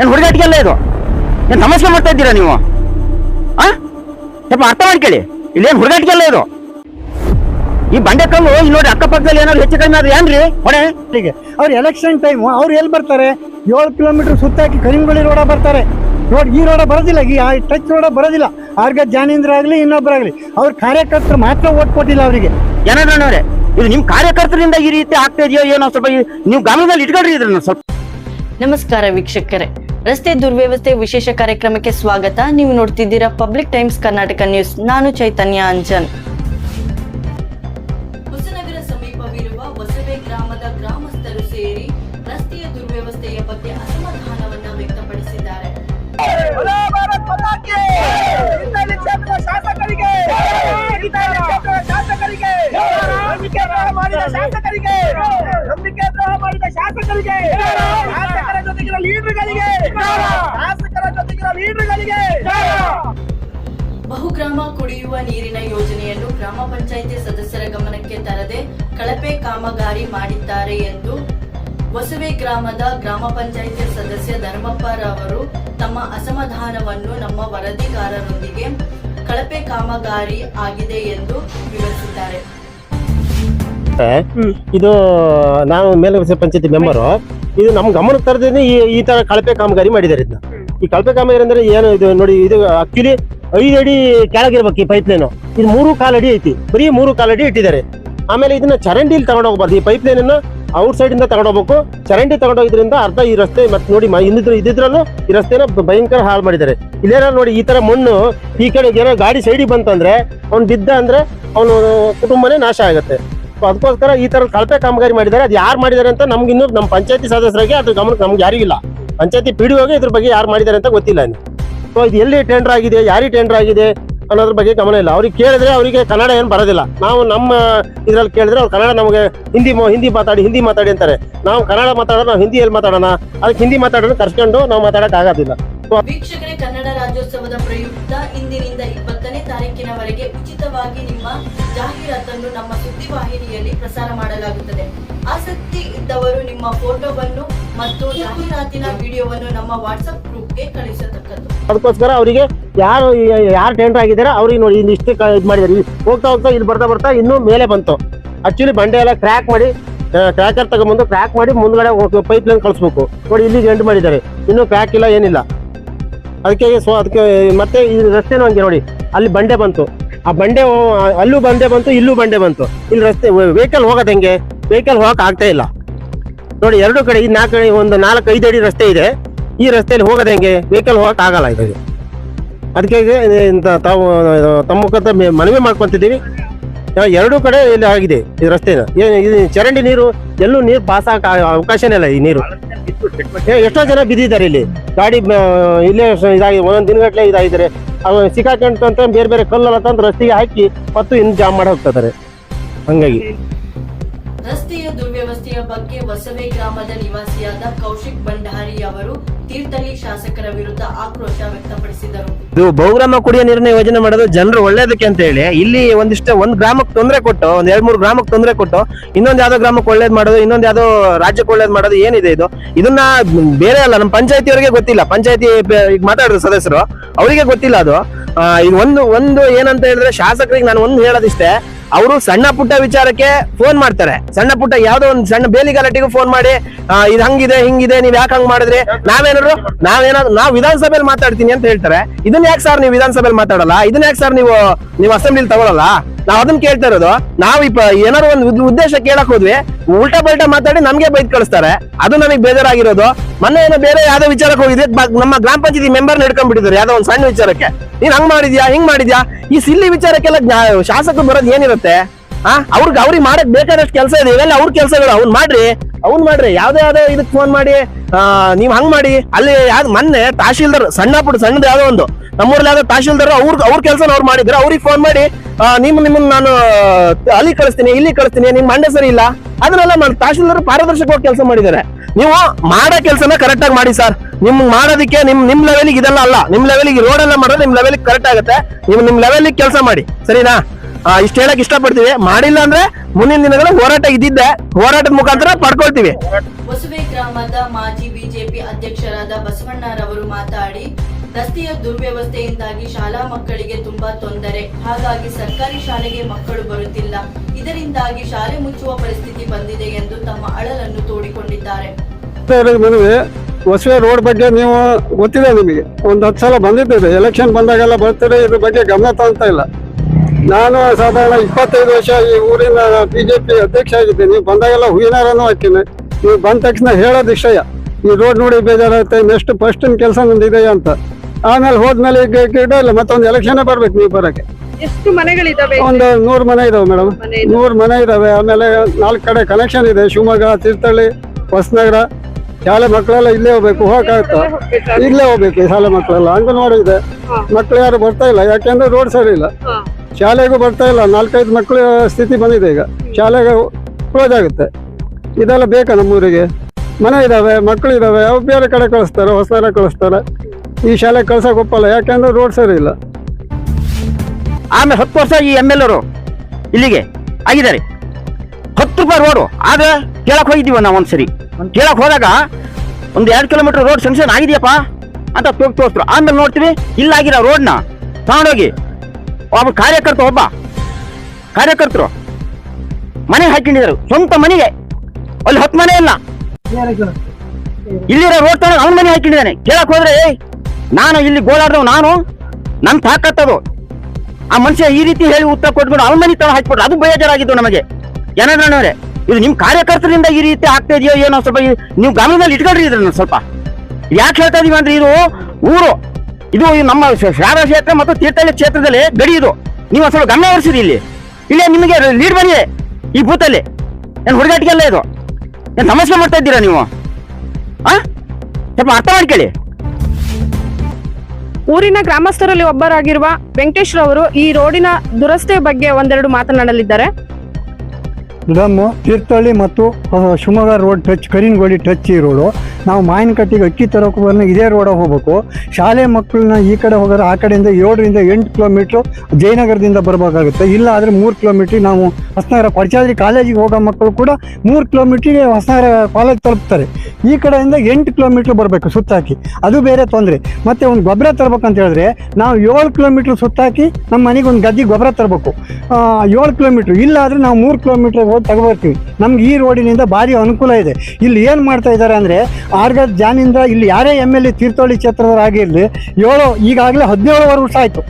ಏನ್ ಹುಡುಗಾಟಿಗೆಲ್ಲ ಇದು? ಏನ್ ಸಮಸ್ಯೆ ಮಾಡ್ತಾ ಇದ್ದೀರಾ ನೀವು? ಆ? ಸ್ವಲ್ಪ ಅರ್ಥ ಮಾಡ್ಕೊಳ್ಳಿ. ಇಲ್ಲೇನ್ ಹುಡುಗಾಟಿಗೆಲ್ಲ ಇದು? ಈ ಬಂಡೆ ಕಲ್ಲು ಇಲ್ಲಿ ನೋಡಿ ಅಕ್ಕಪಕ್ಕದಲ್ಲಿ ಏನಾದ್ರು ಹೆಚ್ಚು ಕಡಿಮೆ ಆದ್ರೆ ಏನ್ರಿ? ಹೊಡೆ ಹೀಗೆ. ಅವ್ರು ಎಲೆಕ್ಷನ್ ಟೈಮ್ ಅವ್ರು ಎಲ್ಲಿ ಬರ್ತಾರೆ? ಏಳು ಕಿಲೋಮೀಟರ್ ಸುತ್ತಾಕಿ ಕರಿಮಗಳಿ ರೋಡ ಬರ್ತಾರೆ. ರೋಡ್ ಈ ರೋಡ ಬರೋದಿಲ್ಲ ಈ ಟಚ್ ರೋಡ ಬರೋದಿಲ್ಲ. ಅವ್ರಿಗೆ ಜಾನೇಂದ್ರ ಆಗಲಿ ಇನ್ನೊಬ್ಬರಾಗಲಿ ಅವ್ರ ಕಾರ್ಯಕರ್ತರು ಮಾತ್ರ ಓಟ್ ಕೊಟ್ಟಿಲ್ಲ ಅವರಿಗೆ. ಜನರಣ್ಣವ್ರೆ ಇದು ನಿಮ್ಮ ಕಾರ್ಯಕರ್ತರಿಂದ ಈ ರೀತಿ ಆಗ್ತಾ ಇದೆಯೋ ಏನೋ ಸ್ವಲ್ಪ ನೀವು ಗಮನದಲ್ಲಿ ಇಟ್ಕೊಳ್ರಿ ಇದ್ರನ್ನ ಸ್ವಲ್ಪ. ನಮಸ್ಕಾರ ವೀಕ್ಷಕರೇ. ರಸ್ತೆ ದುರ್ವ್ಯವಸ್ಥೆ ವಿಶೇಷ ಕಾರ್ಯಕ್ರಮಕ್ಕೆ ಸ್ವಾಗತ. ನೀವು ನೋಡ್ತಿದ್ದೀರಾ ಪಬ್ಲಿಕ್ ಟೈಮ್ಸ್ ಕರ್ನಾಟಕ ನ್ಯೂಸ್. ನಾನು ಚೈತನ್ಯ ಅಂಜನ್. ಹೊಸನಗರ ಸಮೀಪವಿರುವ ಹೊಸಬೆ ಗ್ರಾಮದ ಗ್ರಾಮಸ್ಥರು ಸೇರಿ ರಸ್ತೆಯ ದುರ್ವ್ಯವಸ್ಥೆಯ ಬಗ್ಗೆ ಅಸಮಾಧಾನವನ್ನ ವ್ಯಕ್ತಪಡಿಸಿದ್ದಾರೆ. ಶಾಸಕರಿಗೆ ಶಾಸಕರಿಗೆ ನಂಬಿಕೆ ದ್ರೋಹ ಮಾಡಿದ ಶಾಸಕರಿಗೆ! ಬಹುಗ್ರಾಮ ಕುಡಿಯುವ ನೀರಿನ ಯೋಜನೆಯನ್ನು ಗ್ರಾಮ ಪಂಚಾಯಿತಿ ಸದಸ್ಯರ ಗಮನಕ್ಕೆ ತರದೆ ಕಳಪೆ ಕಾಮಗಾರಿ ಮಾಡಿದ್ದಾರೆ ಎಂದು ಹೊಸವೆ ಗ್ರಾಮದ ಗ್ರಾಮ ಪಂಚಾಯಿತಿ ಸದಸ್ಯ ಧರ್ಮಪ್ಪರವರು ತಮ್ಮ ಅಸಮಾಧಾನವನ್ನು ನಮ್ಮ ವರದಿಗಾರರೊಂದಿಗೆ ಕಳಪೆ ಕಾಮಗಾರಿ ಆಗಿದೆ ಎಂದು ವಿವರಿಸಿದ್ದಾರೆ. ಇದು ನಾವು ಮೇಲೆ ಪಂಚಾಯತಿ ಮೆಂಬರು. ಇದು ನಮ್ಮ ಗಮನಕ್ಕೆ ತರದೇ ಈ ತರ ಕಳಪೆ ಕಾಮಗಾರಿ ಮಾಡಿದ್ದಾರೆ ಇದನ್ನ. ಈ ಕಳಪೆ ಕಾಮಗಾರಿ ಅಂದ್ರೆ ಏನು ಇದು ನೋಡಿ, ಇದು ಆಕ್ಚುಲಿ ಐದು ಅಡಿ ಕೆಳಗಿರ್ಬೇಕು ಈ ಪೈಪ್ ಲೈನ್ ಇದು ಮೂರು ಅಡಿ ಐತಿ. ಬರೀ ಮೂರು ಕಾಲಡಿ ಇಟ್ಟಿದ್ದಾರೆ. ಆಮೇಲೆ ಇದನ್ನ ಚರಂಡಿಲಿ ತಗೊಂಡು ಹೋಗ್ಬಾರ್ದು. ಈ ಪೈಪ್ ಲೈನ್ ಅನ್ನ ಔಟ್ ಸೈಡ್ ಇಂದ ತಗೊಂಡು ಹೋಗ್ಬೇಕು. ಚರಂಡಿ ತಗೊಂಡೋಗಿದ್ರಿಂದ ಅರ್ಧ ಈ ರಸ್ತೆ ಮತ್ತೆ ನೋಡಿ ಇನ್ನಿದ್ರು ಇದ್ರಲ್ಲೂ ಈ ರಸ್ತೆನ ಭಯಂಕರ ಹಾಳು ಮಾಡಿದ್ದಾರೆ. ಇಲ್ಲೇನೋ ನೋಡಿ ಈ ತರ ಮಣ್ಣು ಈ ಕಡೆ ಏನೋ ಗಾಡಿ ಸೈಡಿಗೆ ಬಂತಂದ್ರೆ ಅವ್ನು ಬಿದ್ದ ಅಂದ್ರೆ ಅವನು ಕುಟುಂಬನೇ ನಾಶ ಆಗುತ್ತೆ. ಅದಕ್ಕೋಸ್ಕರ ಈ ತರ ಕಳಪೆ ಕಾಮಗಾರಿ ಮಾಡಿದ್ದಾರೆ. ಅದು ಯಾರು ಮಾಡಿದ್ದಾರೆ ಅಂತ ನಮ್ಗೆ ಇನ್ನೂ ನಮ್ಮ ಪಂಚಾಯತಿ ಸದಸ್ಯರಿಗೆ ಅದ್ರ ಗಮನಕ್ಕೆ ನಮ್ಗೆ ಯಾರಿಗಿಲ್ಲ ಪಂಚಾಯತಿ ಪಿ ಡಿ ಇದ್ರ ಬಗ್ಗೆ ಯಾರು ಮಾಡಿದ್ದಾರೆ ಅಂತ ಗೊತ್ತಿಲ್ಲ ಸೊ ಇದು ಎಲ್ಲಿ ಟೆಂಡರ್ ಆಗಿದೆ, ಯಾರಿಗೆ ಟೆಂಡರ್ ಆಗಿದೆ ಅನ್ನೋದ್ರ ಬಗ್ಗೆ ಗಮನ ಇಲ್ಲ. ಅವ್ರಿಗೆ ಕೇಳಿದ್ರೆ ಅವರಿಗೆ ಕನ್ನಡ ಏನು ಬರೋದಿಲ್ಲ. ನಾವು ನಮ್ಮ ಇದ್ರಲ್ಲಿ ಕೇಳಿದ್ರೆ ಅವ್ರು ಕನ್ನಡ ನಮಗೆ ಹಿಂದಿ ಹಿಂದಿ ಮಾತಾಡಿ ಹಿಂದಿ ಮಾತಾಡಿ ಅಂತಾರೆ. ನಾವು ಕನ್ನಡ ಮಾತಾಡೋಣ ನಾವು ಹಿಂದಿಯಲ್ಲಿ ಮಾತಾಡೋಣ? ಅದಕ್ಕೆ ಹಿಂದಿ ಮಾತಾಡೋಣ ಕರ್ಸ್ಕೊಂಡು ನಾವು ಮಾತಾಡೋಕ್ಕಾಗೋದಿಲ್ಲ ವೀಕ್ಷಕರೇ, ಕನ್ನಡ ರಾಜ್ಯೋತ್ಸವದ ಪ್ರಯುಕ್ತ ಇಂದಿನಿಂದ ಇಪ್ಪತ್ತನೇ ತಾರೀಕಿನವರೆಗೆ ಉಚಿತವಾಗಿ ನಿಮ್ಮ ಜಾಹೀರಾತನ್ನು ನಮ್ಮ ಸುದ್ದಿವಾಹಿನಿಯಲ್ಲಿ ಪ್ರಸಾರ ಮಾಡಲಾಗುತ್ತದೆ. ಆಸಕ್ತಿ ಇದ್ದವರು ನಿಮ್ಮ ಫೋಟೋವನ್ನು ಮತ್ತು ಜಾಹೀರಾತಿನ ವಿಡಿಯೋವನ್ನು ನಮ್ಮ ವಾಟ್ಸ್ಆಪ್ ಗ್ರೂಪ್ಗೆ ಕಳಿಸತಕ್ಕದ್ದು. ಅದಕ್ಕೋಸ್ಕರ ಅವರಿಗೆ ಯಾರು ಯಾರು ಟೆಂಡರ್ ಆಗಿದ್ದಾರೆ ಅವ್ರಿಗೆ ನೋಡಿ ಇಲ್ಲಿ ಇಷ್ಟು ಇದು ಮಾಡಿದ್ದಾರೆ. ಹೋಗ್ತಾ ಹೋಗ್ತಾ ಇಲ್ಲಿ ಬರ್ತಾ ಬರ್ತಾ ಇನ್ನೂ ಮೇಲೆ ಬಂತು. ಆಕ್ಚುಲಿ ಬಂಡೆ ಎಲ್ಲ ಕ್ರ್ಯಾಕ್ ಮಾಡಿ ಕ್ರ್ಯಾಕರ್ ತಗೊಂಬಂದು ಕ್ರ್ಯಾಕ್ ಮಾಡಿ ಮುಂದ್ಗಡೆ ಪೈಪ್ ಲೈನ್ ಕಳಿಸ್ಬೇಕು. ನೋಡಿ ಇಲ್ಲಿಗೆ ಎಂಡ್ ಮಾಡಿದ್ದಾರೆ. ಇನ್ನೂ ಕ್ರ್ಯಾಕ್ ಇಲ್ಲ, ಏನಿಲ್ಲ. ಅದಕ್ಕೆ ಸೊ ಅದಕ್ಕೆ ಮತ್ತೆ ಈ ರಸ್ತೆನೂ ಹಂಗೆ ನೋಡಿ. ಅಲ್ಲಿ ಬಂಡೆ ಬಂತು. ಆ ಬಂಡೆ ಅಲ್ಲೂ ಬಂಡೆ ಬಂತು, ಇಲ್ಲೂ ಬಂಡೆ ಬಂತು. ಇಲ್ಲಿ ರಸ್ತೆ ವೆಹಿಕಲ್ ಹೋಗೋದು ಹೆಂಗೆ? ವೆಹಿಕಲ್ ಹೋಗಕ್ ಆಗ್ತಾ ಇಲ್ಲ. ನೋಡಿ, ಎರಡು ಕಡೆ, ಈ ನಾಲ್ಕು ಕಡೆ, ಒಂದು ನಾಲ್ಕು, ಐದು ಅಡಿ ರಸ್ತೆ ಇದೆ. ಈ ರಸ್ತೆಯಲ್ಲಿ ಹೋಗೋದು ಹೆಂಗೆ? ವೆಹಿಕಲ್ ಹೋಗಕ್ ಆಗಲ್ಲ ಇದಕ್ಕೆ ಅದಕ್ಕೆ ಇಂತ ತಾವು ತಮ್ಮ ಮುಖಾಂತರ ಮನವಿ ಮಾಡ್ಕೊಂತಿದ್ದೀವಿ. ಎರಡೂ ಕಡೆ ಇಲ್ಲಿ ಆಗಿದೆ ಈ ಇದು ಚರಂಡಿ ನೀರು, ಎಲ್ಲೂ ನೀರು ಪಾಸ್ ಆಗ ಅವಕಾಶನೇ ಇಲ್ಲ ಈ ನೀರು. ಎಷ್ಟೋ ಜನ ಬಿದ್ದಿದ್ದಾರೆ ಇಲ್ಲಿ. ಗಾಡಿ ಇಲ್ಲೇ ಇದಾಗಿ, ಒಂದೊಂದು ದಿನಗಟ್ಟಲೆ ಇದಾಗಿದ್ದಾರೆ. ಅವ್ರು ಸಿಕ್ಕಾಕೊಂಡಂತ ಬೇರೆ ಬೇರೆ ಕಲ್ಲೆಲ್ಲ ತಂದು ರಸ್ತೆಗೆ ಹಾಕಿ, ಮತ್ತು ಇನ್ನು ಜಾಮ್ ಮಾಡಿ ಹೋಗ್ತಿದ್ದಾರೆ ಹಂಗಾಗಿ. ರಸ್ತೆಯ ದುರ್ವ್ಯವಸ್ಥೆಯ ಬಗ್ಗೆ ಹೊಸವೆ ಗ್ರಾಮದ ನಿವಾಸಿಯಾದ ಕೌಶಿಕ್ ಭಂಡಾರಿ ಅವರು ತೀರ್ಥಹಳ್ಳಿ ಶಾಸಕರ ವಿರುದ್ಧ ಆಕ್ರೋಶ ವ್ಯಕ್ತಪಡಿಸಿದರು. ಇದು ಬಹುಗ್ರಾಮ ಕುಡಿಯ ನೀರಿನ ಯೋಜನೆ ಮಾಡೋದು ಜನರು ಒಳ್ಳೇದಕ್ಕೆ ಅಂತ ಹೇಳಿ, ಇಲ್ಲಿ ಒಂದಿಷ್ಟು ಒಂದ್ ಗ್ರಾಮಕ್ಕೆ ತೊಂದರೆ ಕೊಟ್ಟು, ಒಂದ್ ಎರಡ್ ಮೂರು ಗ್ರಾಮಕ್ಕೆ ತೊಂದರೆ ಕೊಟ್ಟು, ಇನ್ನೊಂದ್ ಯಾವ್ದೋ ಗ್ರಾಮಕ್ಕೆ ಒಳ್ಳೇದ್ ಮಾಡೋದು, ಇನ್ನೊಂದ್ ಯಾವ್ದೋ ರಾಜ್ಯಕ್ಕೆ ಒಳ್ಳೇದ್ ಮಾಡೋದು ಏನಿದೆ ಇದು? ಇದನ್ನ ಬೇರೆ ಅಲ್ಲ ನಮ್ಮ ಪಂಚಾಯತಿಯವರಿಗೆ ಗೊತ್ತಿಲ್ಲ. ಪಂಚಾಯತಿ ಈಗ ಮಾತಾಡಿದ್ರು ಸದಸ್ಯರು, ಅವರಿಗೆ ಗೊತ್ತಿಲ್ಲ ಅದು. ಇದು ಒಂದು ಒಂದು ಏನಂತ ಹೇಳಿದ್ರೆ ಶಾಸಕರಿಗೆ ನಾನು ಒಂದು ಹೇಳೋದಿಷ್ಟೇ ಅವರು ಸಣ್ಣ ಪುಟ್ಟ ವಿಚಾರಕ್ಕೆ ಫೋನ್ ಮಾಡ್ತಾರೆ. ಸಣ್ಣ ಪುಟ್ಟ ಯಾವ್ದೋ ಒಂದು ಸಣ್ಣ ಬೇಲಿ ಗಲಾಟೆಗೂ ಫೋನ್ ಮಾಡಿ ಇದು ಹಂಗಿದೆ, ಹಿಂಗಿದೆ, ನೀವ್ ಯಾಕೆ ಹಂಗ್ ಮಾಡಿದ್ರಿ? ನಾವೇನಾದ್ರು ನಾವೇನಾದ್ರು, ನಾವು ವಿಧಾನಸಭೆಯಲ್ಲಿ ಮಾತಾಡ್ತೀನಿ ಅಂತ ಹೇಳ್ತಾರೆ. ಇದನ್ನ ಯಾಕೆ ಸರ್ ನೀವು ವಿಧಾನಸಭೆಯಲ್ಲಿ ಮಾತಾಡಲ್ಲ? ಇದನ್ನ ಯಾಕೆ ಸರ್ ನೀವು ನೀವು ಅಸೆಂಬ್ಲಿಲಿ ತಗೊಳಲ್ಲ? ನಾವ್ ಅದನ್ನ ಕೇಳ್ತಾ ಇರೋದು, ನಾವ್ ಇಪ್ಪ, ಏನಾದ್ರು ಒಂದು ಉದ್ದೇಶ ಕೇಳಕ್ ಹೋದ್ವಿ, ಉಲ್ಟಾ ಪಲ್ಟಾ ಮಾತಾಡಿ ನಮ್ಗೆ ಬೈದ್ ಕಳಿಸ್ತಾರೆ. ಅದು ನನಗೆ ಬೇಜಾರಾಗಿರೋದು. ಮೊನ್ನೆ ಏನೋ ಬೇರೆ ಯಾವ್ದೋ ವಿಚಾರಕ್ಕೆ ಹೋಗಿದ್ವಿ, ಬ- ನಮ್ಮ ಗ್ರಾಮ ಪಂಚಾಯತಿ ಮೆಂಬರ್ ಹಿಡ್ಕೊಂಡ್ಬಿಟ್ಟಿದ್ದಾರೆ, ಯಾವ್ದೋ ಒಂದು ಸಣ್ಣ ವಿಚಾರಕ್ಕೆ. ನೀನ್ ಹಂಗ್ ಮಾಡಿದ್ಯಾ, ಹಿಂಗ್ ಮಾಡಿದ್ಯಾ? ಈ ಸಿಲ್ಲಿ ವಿಚಾರಕ್ಕೆಲ್ಲ ಶಾಸಕರು ಬರೋದು ಏನಿರುತ್ತೆ ಆ? ಅವ್ರಿಗೆ ಅವ್ರಿಗೆ ಮಾಡಕ್ ಬೇಕಾದಷ್ಟು ಕೆಲಸ ಇದೆ. ಇವೆಲ್ಲ ಅವ್ರ ಕೆಲಸಗಳು. ಅವ್ನ್ ಮಾಡ್ರಿ. ಅವ್ನ್ ಮಾಡ್ರಿ. ಯಾವ್ದೇ ಯಾವ್ದೋ ಇದಕ್ ಫೋನ್ ಮಾಡಿ, ಆ, ನೀವ್ ಹಂಗ್ ಮಾಡಿ. ಅಲ್ಲಿ ಯಾವ್ದು ಮೊನ್ನೆ ತಹಶೀಲ್ದಾರ್, ಸಣ್ಣ ಪುಟ್ಟ ಸಣ್ಣದ ಯಾವ್ದೋ ಒಂದು ನಮ್ಮೂರಲ್ಲಿ ಯಾವ್ದೋ ತಹಶೀಲ್ದಾರ್ ಅವ್ರ ಅವ್ರ ಕೆಲಸ ಅವ್ರು ಮಾಡಿದ್ರೆ. ಅವ್ರಿಗೆ ಫೋನ್ ಮಾಡಿ ನಿಮ್ ನಿಮ್ಮನ್ನ ನಾನು, ಅಲ್ಲಿ ಕಳಿಸ್ತೀನಿ, ಇಲ್ಲಿ ಕಳಿಸ್ತೀನಿ, ನಿಮ್ ಮಂಡೆ ಸರಿ ಇಲ್ಲ. ಅದನ್ನೆಲ್ಲ ಮಾಡಿ, ತಹಶೀಲ್ದಾರ್ ಪಾರದರ್ಶಕವಾಗಿ ಕೆಲಸ ಮಾಡಿದ್ದಾರೆ. ನೀವು ಮಾಡೋ ಕೆಲಸನ ಕರೆಕ್ಟ್ ಆಗಿ ಮಾಡಿ ಸರ್. ನಿಮ್ ಮಾಡೋದಕ್ಕೆ ನಿಮ್ ನಿಮ್ ಲೆವೆಲ್ಗೆ ಇದೆಲ್ಲ ಅಲ್ಲ. ನಿಮ್ ಲೆವೆಲ್ಗೆ ರೋಡ್ ಎಲ್ಲ ಮಾಡೋದು ನಿಮ್ ಲೆವೆಲ್ಗೆ ಕರೆಕ್ಟ್ ಆಗುತ್ತೆ. ನೀವು ನಿಮ್ ಲೆವೆಲ್ಗೆ ಕೆಲಸ ಮಾಡಿ. ಸರಿನಾ? ಇಷ್ಟ ಹೇಳಕ್ ಇಷ್ಟಪಡ್ತೀವಿ. ಮಾಡಿಲ್ಲ ಅಂದ್ರೆ ಮುಂದಿನ ದಿನಗಳ ಹೋರಾಟ ಇದ್ದಿದ್ದೆ. ಹೋರಾಟದ ಮುಖಾಂತರ ಪಡ್ಕೊಳ್ತೀವಿ. ಹೊಸವೆ ಗ್ರಾಮದ ಮಾಜಿ ಬಿಜೆಪಿ ಅಧ್ಯಕ್ಷರಾದ ಬಸವಣ್ಣರವರು ಮಾತಾಡಿ ರಸ್ತೆಯ ದುರ್ವ್ಯವಸ್ಥೆಯಿಂದಾಗಿ ಶಾಲಾ ಮಕ್ಕಳಿಗೆ ತುಂಬಾ ತೊಂದರೆ. ಹಾಗಾಗಿ ಸರ್ಕಾರಿ ಶಾಲೆಗೆ ಮಕ್ಕಳು ಬರುತ್ತಿಲ್ಲ. ಇದರಿಂದಾಗಿ ಶಾಲೆ ಮುಚ್ಚುವ ಪರಿಸ್ಥಿತಿ ಬಂದಿದೆ ಎಂದು ತಮ್ಮ ಅಳಲನ್ನು ತೋಡಿಕೊಂಡಿದ್ದಾರೆ. ಹೊಸವೆ ರೋಡ್ ಬಗ್ಗೆ ನೀವು ಗೊತ್ತಿದೆ ನಿಮಗೆ. ಒಂದು ಹತ್ತು ಸಲ ಬಂದಿದ್ದೇವೆ ಎಲೆಕ್ಷನ್ ಬಂದಾಗೆಲ್ಲ ಬರ್ತಾರೆ ಇದ್ರ ಬಗ್ಗೆ ಗಮನ ತಾಂತ ಇಲ್ಲ. ನಾನು ಸಾಧಾರಣ ಇಪ್ಪತ್ತೈದು ವರ್ಷ ಈ ಊರಿನ ಬಿಜೆಪಿ ಅಧ್ಯಕ್ಷ ಆಗಿದ್ದೀನಿ. ಬಂದಾಗೆಲ್ಲ ಹೂವಿನಾರನೂ ಹಾಕ್ತೀನಿ ನೀವು ಬಂದ ತಕ್ಷಣ ಹೇಳೋದು ವಿಷಯ. ಈ ರೋಡ್ ನೋಡಿ ಬೇಜಾರಾಗುತ್ತೆ ನೆಕ್ಸ್ಟ್ ಫಸ್ಟ್ ಕೆಲಸ ನಂದಿದೆ ಅಂತ. ಆಮೇಲೆ ಹೋದ್ಮೇಲೆ ಈಗ ಗಿಡ ಇಲ್ಲ ಮತ್ತೊಂದು ಎಲೆಕ್ಷನ್ ಬರ್ಬೇಕು ನೀವು ಬರೋಕ್ಕೆ. ಎಷ್ಟು ಮನೆಗಳಿದಾವೆ ಒಂದು ನೂರು ಮನೆ ಇದಾವೆ ಮೇಡಮ್ ನೂರ್ ಮನೆ ಇದಾವೆ. ಆಮೇಲೆ ನಾಲ್ಕು ಕಡೆ ಕನೆಕ್ಷನ್ ಇದೆ. ಶಿವಮೊಗ್ಗ ತೀರ್ಥಹಳ್ಳಿ ಹೊಸನಗರ. ಶಾಲೆ ಮಕ್ಕಳೆಲ್ಲ ಇಲ್ಲೇ ಹೋಗ್ಬೇಕು ಹೋಗಕ್ಕಾಗುತ್ತಾ? ಇಲ್ಲೇ ಹೋಗ್ಬೇಕು ಶಾಲೆ. ಮಕ್ಕಳೆಲ್ಲ. ಅಂಗನವಾಡಿ ಇದೆ. ಮಕ್ಕಳು ಯಾರು ಬರ್ತಾ ಇಲ್ಲ. ಯಾಕೆಂದ್ರೆ ರೋಡ್ ಸರಿ ಇಲ್ಲ. ಶಾಲೆಗೂ ಬರ್ತಾ ಇಲ್ಲ. ನಾಲ್ಕೈದು ಮಕ್ಕಳ ಸ್ಥಿತಿ ಬಂದಿದೆ ಈಗ. ಶಾಲೆಗೆ ಕ್ಲೋಸ್ ಆಗುತ್ತೆ ಇದೆಲ್ಲ ಬೇಕಾ ನಮ್ಮೂರಿಗೆ? ಮನೆ ಇದಾವೆ, ಮಕ್ಕಳು ಇದಾವೆ, ಅವು ಬೇರೆ ಕಡೆ ಕಳಿಸ್ತಾರೆ ಹೊಸನಗರ ಕಳಿಸ್ತಾರೆ. ಈ ಶಾಲೆ ಕಳ್ಸೋಕೆ ಒಪ್ಪಲ್ಲ ಯಾಕೆಂದ್ರೆ ರೋಡ್ ಸರಿ ಇಲ್ಲ. ಆಮೇಲೆ ಹತ್ತು ವರ್ಷ ಈ ಎಂ ಎಲ್ ಅವರು ಇಲ್ಲಿಗೆ ಆಗಿದ್ದಾರೆ. ಹತ್ತು ರೂಪಾಯಿ ರೋಡು. ಆಗ ಕೇಳಕ್ ಹೋಗಿದ್ದೀವಿ ನಾವು ಒಂದ್ಸರಿ. ಕೇಳಕ್ ಹೋದಾಗ ಒಂದು ಎರಡು ಕಿಲೋಮೀಟರ್ ರೋಡ್ ಸೆಂಕ್ಷನ್ ಆಗಿದೆಯಪ್ಪ ಅಂತ ತೋಗ್ ತೋರಿಸ್ರು ಆಮೇಲೆ ನೋಡ್ತೀವಿ, ಇಲ್ಲಾಗಿರೋ ರೋಡ್ನ ತಗೊಂಡೋಗಿ ಒಬ್ಬ ಕಾರ್ಯಕರ್ತ ಒಬ್ಬ ಕಾರ್ಯಕರ್ತರು ಮನೆ ಹಾಕೊಂಡಿದ್ದಾರೆ ಸ್ವಂತ ಮನೆಗೆ. ಅಲ್ಲಿ ಹತ್ತು ಮನೆ ಇಲ್ಲ. ಇಲ್ಲಿರೋ ರೋಡ್ ತಗೊಂಡು ಅವನ ಮನೆ ಹಾಕೊಂಡಿದ್ದಾನೆ. ಕೇಳಕ್ ಹೋದ್ರೆ ನಾನು ಇಲ್ಲಿ ಗೋಳಾಡ್ದವ್ ನಾನು. ನನ್ ತಾಕತ್ತದು. ಆ ಮನುಷ್ಯ ಈ ರೀತಿ ಹೇಳಿ ಉತ್ತರ ಕೊಟ್ಬಿಟ್ಟು ಅವನ ಮನೆ ತಗೊಂಡು ಹಾಕಿಬಿಟ್ರು. ಅದು ಬೇಜಾರಾಗಿದ್ದು ನಮಗೆ. ಜನರಣ್ಣವರೇ ಇದು ನಿಮ್ ಕಾರ್ಯಕರ್ತರಿಂದ ಈ ರೀತಿ ಆಗ್ತಾ ಇದೆಯೋ ಏನೋ ಸ್ವಲ್ಪ ನೀವು ಗಮನದಲ್ಲಿ ಇಟ್ಕೊಳ್ರಿ ಇದ್ರ ಸ್ವಲ್ಪ? ಯಾಕೆ ಹೇಳ್ತಾ ಇದೀವಿ ಅಂದ್ರೆ ಇದು ಊರು ಇದು ನಮ್ಮ ಶಾರದಾ ಕ್ಷೇತ್ರ ಮತ್ತು ತೀರ್ಥಹಳ್ಳಿ ಕ್ಷೇತ್ರದಲ್ಲಿ ಗಡಿ ಇದು ನೀವು ಅಸಲು ಸ್ವಲ್ಪ ಗಮನ ಹರಿಸಿರಿ ಇಲ್ಲಿ. ಇಲ್ಲೇ ನಿಮಗೆ ಲೀಡ್ ಬಂದಿದೆ ಈ ಬೂತಲ್ಲಿ ಏನ್ ಹುಡುಗಾಟಿಗೆಲ್ಲ ಇದು? ಏನು ಸಮಸ್ಯೆ ಮಾಡ್ತಾ ಇದ್ದೀರಾ ನೀವು? ಆ? ಸ್ವಲ್ಪ ಅರ್ಥ ಮಾಡ್ಕೊಳ್ಳಿ. ಊರಿನ ಗ್ರಾಮಸ್ಥರಲ್ಲಿ ಒಬ್ಬರಾಗಿರುವ ವೆಂಕಟೇಶ್ ರವರು ಈ ರೋಡಿನ ದುರಸ್ತಿ ಬಗ್ಗೆ ಒಂದೆರಡು ಮಾತನಾಡಲಿದ್ದಾರೆ. ಮೇಡಮ್ ತೀರ್ಥಹಳ್ಳಿ ಮತ್ತು Shivamogga road touch Karinagodi touch ಈ ರೋಡು. ನಾವು ಮಾವಿನಕಟ್ಟಿಗೆ ಅಕ್ಕಿ ತರೋಕೆ ಬಂದು ಇದೇ ರೋಡ ಹೋಗ್ಬೇಕು. ಶಾಲೆ ಮಕ್ಕಳನ್ನ ಈ ಕಡೆ ಹೋಗೋದ್ರೆ ಆ ಕಡೆಯಿಂದ ಏಳರಿಂದ ಎಂಟು ಕಿಲೋಮೀಟ್ರು ಜಯನಗರದಿಂದ ಬರಬೇಕಾಗುತ್ತೆ. ಇಲ್ಲ ಆದರೆ ಮೂರು ಕಿಲೋಮೀಟ್ರಿಗೆ ನಾವು ಹೊಸನಗರ ಪಡಚಾದ್ರಿ ಕಾಲೇಜಿಗೆ ಹೋಗೋ ಮಕ್ಕಳು ಕೂಡ ಮೂರು ಕಿಲೋಮೀಟ್ರಿಗೆ ಹೊಸನಗರ ಕಾಲೇಜ್ ತಲುಪ್ತಾರೆ. ಈ ಕಡೆಯಿಂದ ಎಂಟು ಕಿಲೋಮೀಟ್ರ್ ಬರಬೇಕು ಸುತ್ತಾಕಿ. ಅದು ಬೇರೆ ತೊಂದರೆ. ಮತ್ತು ಒಂದು ಗೊಬ್ಬರ ತರಬೇಕಂತ ಹೇಳಿದ್ರೆ ನಾವು ಏಳು ಕಿಲೋಮೀಟ್ರ್ ಸುತ್ತಾಕಿ ನಮ್ಮ ಮನೆಗೆ ಒಂದು ಗದ್ದೆ ಗೊಬ್ಬರ ತರಬೇಕು. ಏಳು ಕಿಲೋಮೀಟ್ರ್ ಇಲ್ಲ ಆದರೆ ನಾವು ಮೂರು ಕಿಲೋಮೀಟ್ರ್ ಹೋಗಿ ತಗೊಬರ್ತೀವಿ. ನಮ್ಗೆ ಈ ರೋಡಿನಿಂದ ಭಾರಿ ಅನುಕೂಲ ಇದೆ. ಇಲ್ಲಿ ಏನು ಮಾಡ್ತಾ ಇದ್ದಾರೆ ಅಂದರೆ ಆರ್ಗ ಜಾನಿಂದ ಇಲ್ಲಿ ಯಾರೇ ಎಂ ಎಲ್ ಎ ತೀರ್ಥಹಳ್ಳಿ ಕ್ಷೇತ್ರದವರಾಗಿರಲಿ ಏಳು, ಈಗಾಗಲೇ ಹದಿನೇಳುವರೆ ವರ್ಷ ಆಯಿತು.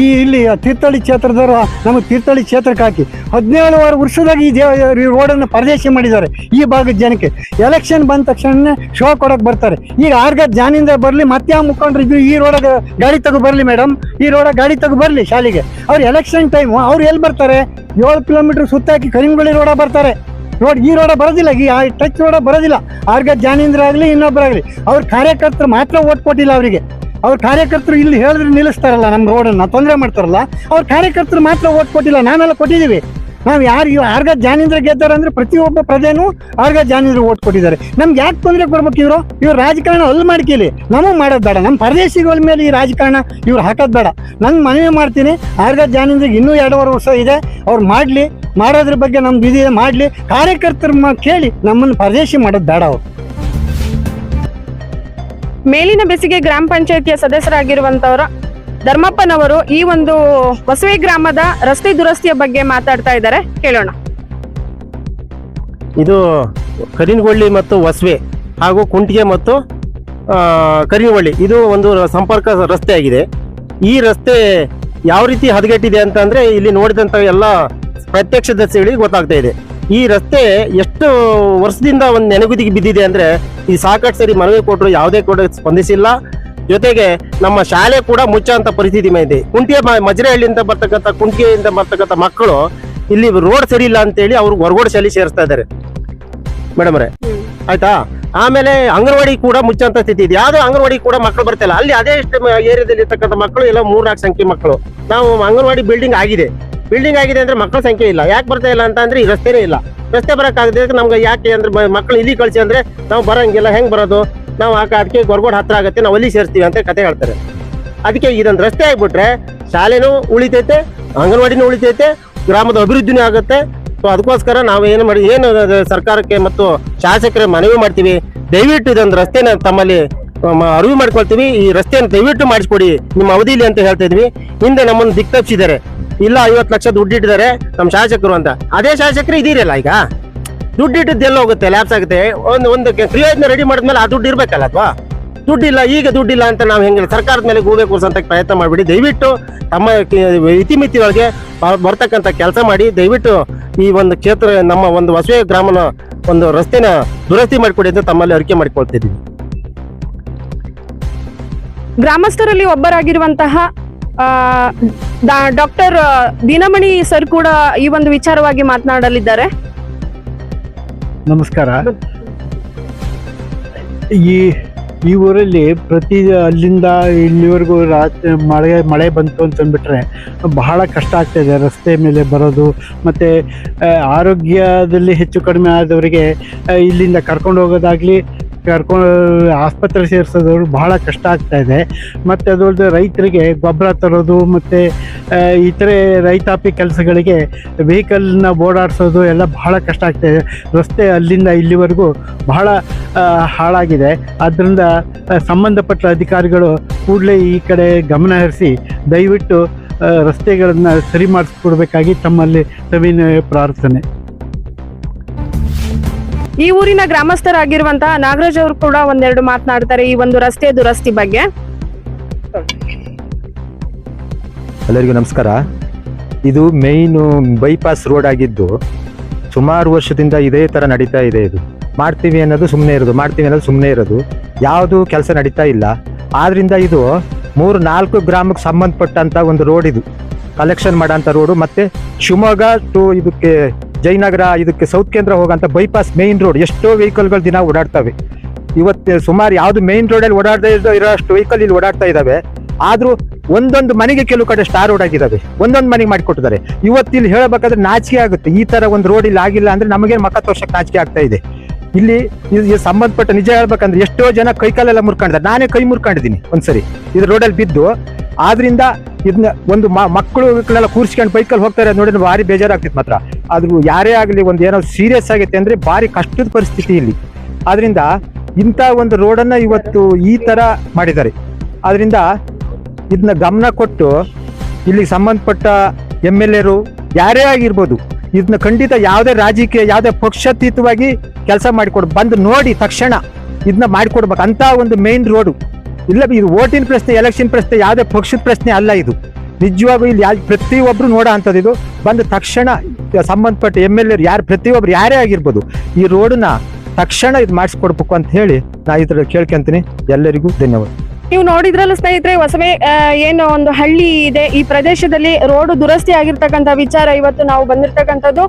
ಈ ಇಲ್ಲಿ ತೀರ್ಥಹಳ್ಳಿ ಕ್ಷೇತ್ರದವರು ನಮಗೆ ತೀರ್ಥಹಳ್ಳಿ ಕ್ಷೇತ್ರಕ್ಕೆ ಹಾಕಿ ಹದಿನೇಳುವರೆ ವರ್ಷದಾಗ ಈ ದೇವ, ಈ ರೋಡನ್ನು ಪರದೇಶ ಮಾಡಿದ್ದಾರೆ ಈ ಭಾಗದ ಜನಕ್ಕೆ. ಎಲೆಕ್ಷನ್ ಬಂದ ತಕ್ಷಣ ಶೋ ಕೊಡೋಕೆ ಬರ್ತಾರೆ. ಈಗ ಆರ್ಗ ಜಾನಿಂದ ಬರಲಿ ಮತ್ತೆ ಯಾವ ಮುಖಂಡರಿದ್ದು ಈ ರೋಡಾಗ ಗಾಡಿ ತಗೋ ಬರಲಿ ಮೇಡಮ್ ಈ ರೋಡಾಗ ಗಾಡಿ ತಗೋ ಬರಲಿ ಶಾಲೆಗೆ. ಅವ್ರು ಎಲೆಕ್ಷನ್ ಟೈಮು ಅವ್ರು ಎಲ್ಲಿ ಬರ್ತಾರೆ? ಏಳು ಕಿಲೋಮೀಟ್ರ್ ಸುತ್ತಾಕಿ ಕರಿಮಗಳಿ ರೋಡ ಬರ್ತಾರೆ. ರೋಡ್ ಈ ರೋಡ ಬರೋದಿಲ್ಲ. ಈ ಟಚ್ ರೋಡ ಬರೋದಿಲ್ಲ. ಅವ್ರಿಗೆ ಜಾನೀಂದ್ರ ಆಗಲಿ ಇನ್ನೊಬ್ಬರಾಗಲಿ ಅವ್ರ ಕಾರ್ಯಕರ್ತರು ಮಾತ್ರ ಓಟ್ ಕೊಟ್ಟಿಲ್ಲ ಅವರಿಗೆ. ಅವ್ರ ಕಾರ್ಯಕರ್ತರು ಇಲ್ಲಿ ಹೇಳಿದ್ರೆ ನಿಲ್ಲಿಸ್ತಾರಲ್ಲ ನಮ್ಮ ರೋಡನ್ನ ತೊಂದರೆ ಮಾಡ್ತಾರಲ್ಲ, ಅವ್ರ ಕಾರ್ಯಕರ್ತರು ಮಾತ್ರ ಓಟ್ ಕೊಟ್ಟಿಲ್ಲ ನಾನೆಲ್ಲ ಕೊಟ್ಟಿದ್ದೀವಿ ನಾವು ಯಾರು, ಇವ್ ಆರ್ಗ ಜಾನೀಂದ್ರ ಗೆದ್ದಾರೆ ಅಂದ್ರೆ ಪ್ರತಿಯೊಬ್ಬ ಪ್ರಜೆನೂ ಆರ್ಗ ಜಾನೀಂದ್ರ ಓಟ್ ಕೊಟ್ಟಿದ್ದಾರೆ. ನಮ್ಗೆ ಯಾಕೆ ತೊಂದರೆ ಕೊಡ್ಬೇಕು ಇವರು? ಇವ್ರು ರಾಜಕಾರಣ ಅಲ್ಲಿ ಮಾಡ್ಕೇಳಿ ನಮಗೆ ಮಾಡೋದು ಬೇಡ. ನಮ್ಮ ಪರದೇಶಿಗಳ ಮೇಲೆ ಈ ರಾಜಕಾರಣ ಇವ್ರು ಹಾಕೋದು ಬೇಡ. ನಂಗೆ ಮನವಿ ಮಾಡ್ತೀನಿ. ಆರ್ಗ ಜಾನೇಂದ್ರಿಗೆ ಇನ್ನೂ ಎರಡೂವರೆ ವರ್ಷ ಇದೆ. ಅವ್ರು ಮಾಡಲಿ. ಮಾಡೋದ್ರ ಬಗ್ಗೆ ನಮ್ದು ಇದಿದೆ ಮಾಡಲಿ ಕಾರ್ಯಕರ್ತರ ಕೇಳಿ ನಮ್ಮನ್ನು ಪರದೇಶಿ ಮಾಡೋದು ಬೇಡ ಅವರು. ಮೇಲಿನ ಬೆಸಿಗೆ ಗ್ರಾಮ ಪಂಚಾಯತಿಯ ಸದಸ್ಯರಾಗಿರುವಂತವರು ಧರ್ಮಪ್ಪನವರು ಈ ಒಂದು ಬಸವೆ ಗ್ರಾಮದ ರಸ್ತೆ ದುರಸ್ತಿಯ ಬಗ್ಗೆ ಮಾತಾಡ್ತಾ ಇದ್ದಾರೆ. ಕೇಳೋಣ. ಇದು ಕರಿನಗೊಳ್ಳಿ ಮತ್ತು ಹೊಸವೆ ಹಾಗೂ ಕುಂಟಿಗೆ ಮತ್ತು ಆ, ಕರಿನಗೊಳ್ಳಿ. ಇದು ಒಂದು ಸಂಪರ್ಕ ರಸ್ತೆ ಆಗಿದೆ. ಈ ರಸ್ತೆ ಯಾವ ರೀತಿ ಹದಗೆಟ್ಟಿದೆ ಅಂತಂದ್ರೆ ಇಲ್ಲಿ ನೋಡಿದಂತ ಎಲ್ಲ ಪ್ರತ್ಯಕ್ಷದರ್ಶಿಗಳಿಗೆ ಗೊತ್ತಾಗ್ತಾ ಇದೆ. ಈ ರಸ್ತೆ ಎಷ್ಟು ವರ್ಷದಿಂದ ಒಂದು ನೆನಗುದಿಗೆ ಬಿದ್ದಿದೆ ಅಂದ್ರೆ ಈ ಸಾಕಷ್ಟು ಸರಿ ಮನವಿ ಕೊಟ್ಟರು ಯಾವುದೇ ಕೂಡ ಸ್ಪಂದಿಸಿಲ್ಲ. ಜೊತೆಗೆ ನಮ್ಮ ಶಾಲೆ ಕೂಡ ಮುಚ್ಚಂತ ಪರಿಸ್ಥಿತಿ ಇದೆ. ಕುಂಟಿಯ ಮಜರಹಳ್ಳಿಯಿಂದ ಬರ್ತಕ್ಕಂಥ ಕುಂಟಿಯಿಂದ ಬರ್ತಕ್ಕಂಥ ಮಕ್ಕಳು ಇಲ್ಲಿ ರೋಡ್ ಸರಿ ಇಲ್ಲ ಅಂತೇಳಿ ಅವ್ರು ಹೊರಗೋಡ್ ಶಾಲೆ ಸೇರಿಸ್ತಾ ಇದ್ದಾರೆ. ಮೇಡಮ್ ಅವರೇ ಆಯ್ತಾ? ಆಮೇಲೆ ಅಂಗನವಾಡಿ ಕೂಡ ಮುಚ್ಚಂತ ಸ್ಥಿತಿ ಇದೆ. ಯಾವ್ದು ಅಂಗನವಾಡಿ ಕೂಡ ಮಕ್ಕಳು ಬರ್ತಿಲ್ಲ. ಅಲ್ಲಿ ಅದೇ ಏರಿಯಾದಲ್ಲಿ ಇರ್ತಕ್ಕಂಥ ಮಕ್ಕಳು ಎಲ್ಲ ಮೂರ್ನಾಲ್ಕು ಸಂಖ್ಯೆ ಮಕ್ಕಳು. ನಾವು ಅಂಗನವಾಡಿ ಬಿಲ್ಡಿಂಗ್ ಆಗಿದೆ. ಬಿಲ್ಡಿಂಗ್ ಆಗಿದೆ ಅಂದ್ರೆ ಮಕ್ಕಳ ಸಂಖ್ಯೆ ಇಲ್ಲ. ಯಾಕೆ ಬರ್ತಾ ಇಲ್ಲ ಅಂತ ಅಂದ್ರೆ ಈ ರಸ್ತೆನೇ ಇಲ್ಲ. ರಸ್ತೆ ಬರಕ್ಕಾಗದೆ ನಮ್ಗೆ ಯಾಕೆ ಅಂದ್ರೆ ಮಕ್ಕಳು ಇಲ್ಲಿ ಕಳ್ಸಿ ಅಂದ್ರೆ ನಾವು ಬರಂಗಿಲ್ಲ, ಹೆಂಗ್ ಬರೋದು? ನಾವು ಆಕ ಅದಕ್ಕೆ ಗೊರಗೋಡ್ ಹತ್ರ ಆಗುತ್ತೆ, ನಾವು ಅಲ್ಲಿ ಸೇರಿಸ್ತೀವಿ ಅಂತ ಕತೆ ಹೇಳ್ತಾರೆ. ಅದಕ್ಕೆ ಇದೊಂದು ರಸ್ತೆ ಆಗ್ಬಿಟ್ರೆ ಶಾಲೆನೂ ಉಳಿತೈತೆ, ಅಂಗನವಾಡಿನೂ ಉಳಿತೈತೆ, ಗ್ರಾಮದ ಅಭಿವೃದ್ಧಿನೂ ಆಗುತ್ತೆ. ಸೊ ಅದಕ್ಕೋಸ್ಕರ ನಾವು ಏನು ಮಾಡಿ, ಏನು ಸರ್ಕಾರಕ್ಕೆ ಮತ್ತು ಶಾಸಕರಿಗೆ ಮನವಿ ಮಾಡ್ತೀವಿ. ದಯವಿಟ್ಟು ಇದೊಂದು ರಸ್ತೆನ ತಮ್ಮಲ್ಲಿ ಅರಿವು ಮಾಡ್ಕೊಳ್ತೀವಿ. ಈ ರಸ್ತೆಯನ್ನು ದಯವಿಟ್ಟು ಮಾಡಿಸ್ಕೊಡಿ. ನಿಮ್ಮ ಅವಧಿಲಿ ಅಂತ ಹೇಳ್ತಾ ಇದ್ವಿ. ಹಿಂದೆ ನಮ್ಮನ್ನು ದಿಕ್ತಪ್ಸಿದ್ದಾರೆ. ಇಲ್ಲ, ಐವತ್ತು ಲಕ್ಷ ದುಡ್ಡು ಇಟ್ಟಿದ್ದಾರೆ ನಮ್ಮ ಶಾಸಕರು ಅಂತ. ಅದೇ ಶಾಸಕರು ಇದೀರಲ್ಲ ಈಗ? ದುಡ್ಡು ಇಟ್ಟಿದ್ದು ಎಲ್ಲ ಹೋಗುತ್ತೆ? ಲ್ಯಾಪ್ಸ್ ಆಗುತ್ತೆ. ಒಂದು ಒಂದು ಕ್ರಿಯೋಜನ ರೆಡಿ ಮಾಡಿದ್ಮೇಲೆ ಆ ದುಡ್ಡು ಇರ್ಬೇಕಲ್ಲ ಅಥವಾ ದುಡ್ಡಿಲ್ಲ ಈಗ ದುಡ್ಡಿಲ್ಲ ಅಂತ ನಾವು ಹೆಂಗೆ ಸರ್ಕಾರದ ಮೇಲೆ ಗೂಬೆ ಕೂರ್ಸೋಂಥ ಪ್ರಯತ್ನ ಮಾಡಿಬಿಡಿ. ದಯವಿಟ್ಟು ತಮ್ಮ ಇತಿಮಿತಿ ಒಳಗೆ ಬರ್ತಕ್ಕಂಥ ಕೆಲಸ ಮಾಡಿ. ದಯವಿಟ್ಟು ಈ ಒಂದು ಕ್ಷೇತ್ರ, ನಮ್ಮ ಒಂದು ವಸುವೆ ಗ್ರಾಮನ ಒಂದು ರಸ್ತೆನ ದುರಸ್ತಿ ಮಾಡಿಕೊಡಿ ಅಂತ ತಮ್ಮಲ್ಲಿ ಅರಿಕೆ ಮಾಡಿಕೊಳ್ತಿದ್ದೀವಿ ಗ್ರಾಮಸ್ಥರಲ್ಲಿ ಒಬ್ಬರಾಗಿರುವಂತಹ ಡಾಕ್ಟರ್ ದಿನಮಣಿ ಸರ್ ಕೂಡ ಈ ಒಂದು ವಿಚಾರವಾಗಿ ಮಾತನಾಡಲಿದ್ದಾರೆ. ನಮಸ್ಕಾರ. ಈ ಈ ಊರಲ್ಲಿ ಪ್ರತಿ ಅಲ್ಲಿಂದ ಇಲ್ಲಿವರೆಗೂ ರಾತ್ರಿ ಮಳೆ ಮಳೆ ಬಂತು ಅಂತಂದ್ಬಿಟ್ರೆ ಬಹಳ ಕಷ್ಟ ಆಗ್ತಾ ಇದೆ. ರಸ್ತೆ ಮೇಲೆ ಬರೋದು, ಮತ್ತು ಆರೋಗ್ಯದಲ್ಲಿ ಹೆಚ್ಚು ಕಡಿಮೆ ಆದವರಿಗೆ ಇಲ್ಲಿಂದ ಕರ್ಕೊಂಡು ಹೋಗೋದಾಗಲಿ ಕರ್ಕೊಂಡು ಆಸ್ಪತ್ರೆ ಸೇರಿಸೋದವ್ರು ಬಹಳ ಕಷ್ಟ ಆಗ್ತಾ ಇದೆ. ಮತ್ತು ಅದರದ್ದು ರೈತರಿಗೆ ಗೊಬ್ಬರ ತರೋದು, ಮತ್ತು ಇತರೆ ರೈತಾಪಿ ಕೆಲಸಗಳಿಗೆ ವೆಹಿಕಲ್ನ ಓಡಾಡಿಸೋದು ಎಲ್ಲ ಬಹಳ ಕಷ್ಟ ಆಗ್ತಾ ಇದೆ. ರಸ್ತೆ ಅಲ್ಲಿಂದ ಇಲ್ಲಿವರೆಗೂ ಬಹಳ ಹಾಳಾಗಿದೆ. ಆದ್ದರಿಂದ ಸಂಬಂಧಪಟ್ಟ ಅಧಿಕಾರಿಗಳು ಕೂಡಲೇ ಈ ಕಡೆ ಗಮನ ಹರಿಸಿ ದಯವಿಟ್ಟು ರಸ್ತೆಗಳನ್ನು ಸರಿ ಮಾಡಿಸ್ಕೊಡ್ಬೇಕಾಗಿ ತಮ್ಮಲ್ಲಿ ಸವಿನಯ ಪ್ರಾರ್ಥನೆ. ಈ ಊರಿನ ಗ್ರಾಮಸ್ಥರಾಗಿರುವಂತಹ ನಾಗರಾಜ್ ಅವರು ಕೂಡ ಒಂದೆರಡು ಮಾತನಾಡ್ತಾರೆ ಈ ಒಂದು ರಸ್ತೆ ದುರಸ್ತಿ ಬಗ್ಗೆ. ಎಲ್ಲರಿಗೂ ನಮಸ್ಕಾರ. ಇದು ಮೇಯ್ನು ಬೈಪಾಸ್ ರೋಡ್ ಆಗಿದ್ದು ಸುಮಾರು ವರ್ಷದಿಂದ ಇದೇ ಥರ ನಡೀತಾ ಇದೆ ಇದು. ಮಾಡ್ತೀವಿ ಅನ್ನೋದು ಸುಮ್ಮನೆ ಇರೋದು, ಮಾಡ್ತೀವಿ ಅನ್ನೋದು ಸುಮ್ಮನೆ ಇರೋದು. ಯಾವುದು ಕೆಲಸ ನಡೀತಾ ಇಲ್ಲ. ಆದ್ರಿಂದ ಇದು ಮೂರು ನಾಲ್ಕು ಗ್ರಾಮಕ್ಕೆ ಸಂಬಂಧಪಟ್ಟಂತ ಒಂದು ರೋಡ್ ಇದು. ಕಲೆಕ್ಷನ್ ಮಾಡೋಂಥ ರೋಡು. ಮತ್ತೆ ಶಿವಮೊಗ್ಗ ಟು ಇದಕ್ಕೆ ಜಯನಗರ, ಇದಕ್ಕೆ ಸೌತ್ ಕೇಂದ್ರ ಹೋಗೋಂಥ ಬೈಪಾಸ್ ಮೇಯ್ನ್ ರೋಡ್ ಎಷ್ಟೋ ವೆಹಿಕಲ್ಗಳು ದಿನ ಓಡಾಡ್ತವೆ. ಇವತ್ತು ಸುಮಾರು ಯಾವುದು ಮೇಯ್ನ್ ರೋಡಲ್ಲಿ ಓಡಾಡದೇ ಇರೋ ಇರೋಷ್ಟು ವೆಹಿಕಲ್ ಇಲ್ಲಿ ಓಡಾಡ್ತಾ ಇದ್ದಾವೆ ಆದರೂ ಒಂದೊಂದು ಮನೆಗೆ ಕೆಲವು ಕಡೆ ಸ್ಟಾರ್ ರೋಡ್ ಆಗಿದ್ದಾವೆ ಒಂದೊಂದು ಮನೆಗೆ ಮಾಡಿಕೊಟ್ಟಿದ್ದಾರೆ. ಇವತ್ತು ಇಲ್ಲಿ ಹೇಳಬೇಕಾದ್ರೆ ನಾಚಿಕೆ ಆಗುತ್ತೆ. ಈ ತರ ಒಂದು ರೋಡ್ ಇಲ್ಲಿ ಆಗಿಲ್ಲ ಅಂದ್ರೆ ನಮಗೆ ಮಕ ತೋರ್ಸಕ್ ನಾಚಿಕೆ ಆಗ್ತಾ ಇದೆ. ಇಲ್ಲಿ ಸಂಬಂಧಪಟ್ಟ ನಿಜ ಹೇಳ್ಬೇಕಂದ್ರೆ ಎಷ್ಟೋ ಜನ ಕೈಕಾಲೆಲ್ಲ ಮುರ್ಕೊಂಡಿದ್ದಾರೆ. ನಾನೇ ಕೈ ಮುರ್ಕೊಂಡಿದ್ದೀನಿ ಒಂದ್ಸರಿ. ಇದು ರೋಡಲ್ಲಿ ಬಿದ್ದು ಆದ್ರಿಂದ ಇದನ್ನ ಒಂದು ಮಕ್ಕಳು ಮಕ್ಕಳೆಲ್ಲ ಕೂರಿಸ್ಕೊಂಡು ಬೈಕಲ್ಲಿ ಹೋಗ್ತಾರೆ ನೋಡಿ ನೋಡಿದ್ರೆ ಭಾರಿ ಬೇಜಾರಾಗ್ತಿತ್ತು ಮಾತ್ರ. ಅದು ಯಾರೇ ಆಗಲಿ ಒಂದು ಏನೋ ಸೀರಿಯಸ್ ಆಗೈತೆ ಅಂದ್ರೆ ಭಾರಿ ಕಷ್ಟದ ಪರಿಸ್ಥಿತಿ ಇಲ್ಲಿ. ಆದ್ರಿಂದ ಇಂಥ ಒಂದು ರೋಡನ್ನ ಇವತ್ತು ಈ ತರ ಮಾಡಿದ್ದಾರೆ. ಆದ್ರಿಂದ ಇದನ್ನ ಗಮನ ಕೊಟ್ಟು ಇಲ್ಲಿ ಸಂಬಂಧಪಟ್ಟ ಎಂ ಎಲ್ ಎರು ಯಾರೇ ಆಗಿರ್ಬೋದು ಇದನ್ನ ಖಂಡಿತ ಯಾವುದೇ ರಾಜಕೀಯ, ಯಾವುದೇ ಪಕ್ಷಾತೀತವಾಗಿ ಕೆಲಸ ಮಾಡಿಕೊಡ್, ಬಂದು ನೋಡಿ ತಕ್ಷಣ ಇದನ್ನ ಮಾಡಿಕೊಡ್ಬೇಕು. ಅಂತ ಒಂದು ಮೇನ್ ರೋಡು ಇಲ್ಲ ಇದು ಓಟಿನ ಪ್ರಶ್ನೆ, ಎಲೆಕ್ಷನ್ ಪ್ರಶ್ನೆ, ಯಾವುದೇ ಪಕ್ಷದ ಪ್ರಶ್ನೆ ಅಲ್ಲ ಇದು. ನಿಜವಾಗೂ ಇಲ್ಲಿ ಯಾವ ಪ್ರತಿಯೊಬ್ಬರು ನೋಡೋ ಅಂಥದ್ದು ಇದು. ಬಂದ ತಕ್ಷಣ ಸಂಬಂಧಪಟ್ಟ ಎಂ ಎಲ್ ಎರು ಯಾರು ಪ್ರತಿಯೊಬ್ಬರು ಯಾರೇ ಆಗಿರ್ಬೋದು, ಈ ರೋಡನ್ನ ತಕ್ಷಣ ಇದು ಮಾಡಿಸ್ಕೊಡ್ಬೇಕು ಅಂತ ಹೇಳಿ ನಾ ಇದ್ರಲ್ಲಿ ಕೇಳ್ಕೊಂತೀನಿ. ಎಲ್ಲರಿಗೂ ಧನ್ಯವಾದ. ನೀವು ನೋಡಿದ್ರಲ್ಲ ಸ್ನೇಹಿತರೆ ಹೊಸವೇ ಏನು ಒಂದು ಹಳ್ಳಿ ಇದೆ. ಈ ಪ್ರದೇಶದಲ್ಲಿ ರೋಡ್ ದುರಸ್ತಿ ಆಗಿರ್ತಕ್ಕಂಥ ವಿಚಾರ ಇವತ್ತು ನಾವು ಬಂದಿರ್ತಕ್ಕಂಥದ್ದು.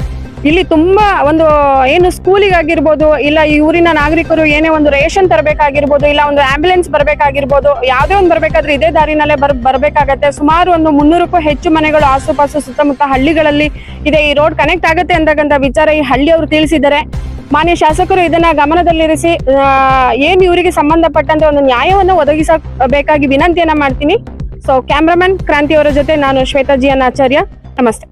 ಇಲ್ಲಿ ತುಂಬಾ ಒಂದು, ಏನು ಸ್ಕೂಲಿಗಾಗಿರ್ಬೋದು, ಇಲ್ಲ ಈ ಊರಿನ ನಾಗರಿಕರು ಏನೇ ಒಂದು ರೇಷನ್ ತರಬೇಕಾಗಿರ್ಬೋದು, ಇಲ್ಲ ಒಂದು ಆಂಬ್ಯುಲೆನ್ಸ್ ಬರಬೇಕಾಗಿರ್ಬೋದು, ಯಾವುದೇ ಒಂದು ಬರಬೇಕಾದ್ರೆ ಇದೇ ದಾರಿನಲ್ಲೇ ಬರ್, ಬರಬೇಕಾಗತ್ತೆ. ಸುಮಾರು ಒಂದು ಮುನ್ನೂರಕ್ಕೂ ಹೆಚ್ಚು ಮನೆಗಳು ಆಸುಪಾಸು ಸುತ್ತಮುತ್ತ ಹಳ್ಳಿಗಳಲ್ಲಿ ಇದೆ. ಈ ರೋಡ್ ಕನೆಕ್ಟ್ ಆಗುತ್ತೆ ಅಂತಕ್ಕಂಥ ವಿಚಾರ ಈ ಹಳ್ಳಿಯವರು ತಿಳಿಸಿದ್ದಾರೆ. ಮಾನ್ಯ ಶಾಸಕರು ಇದನ್ನ ಗಮನದಲ್ಲಿರಿಸಿ ಏನ್ ಇವರಿಗೆ ಸಂಬಂಧಪಟ್ಟಂತೆ ಒಂದು ನ್ಯಾಯವನ್ನು ಒದಗಿಸಬೇಕಾಗಿ ವಿನಂತಿಯನ್ನ ಮಾಡ್ತೀನಿ. ಸೊ ಕ್ಯಾಮ್ರಾಮನ್ ಕ್ರಾಂತಿ ಅವರ ಜೊತೆ ನಾನು ಶ್ವೇತಾ ಜಿಯನ್ ಆಚಾರ್ಯ ನಮಸ್ತೆ.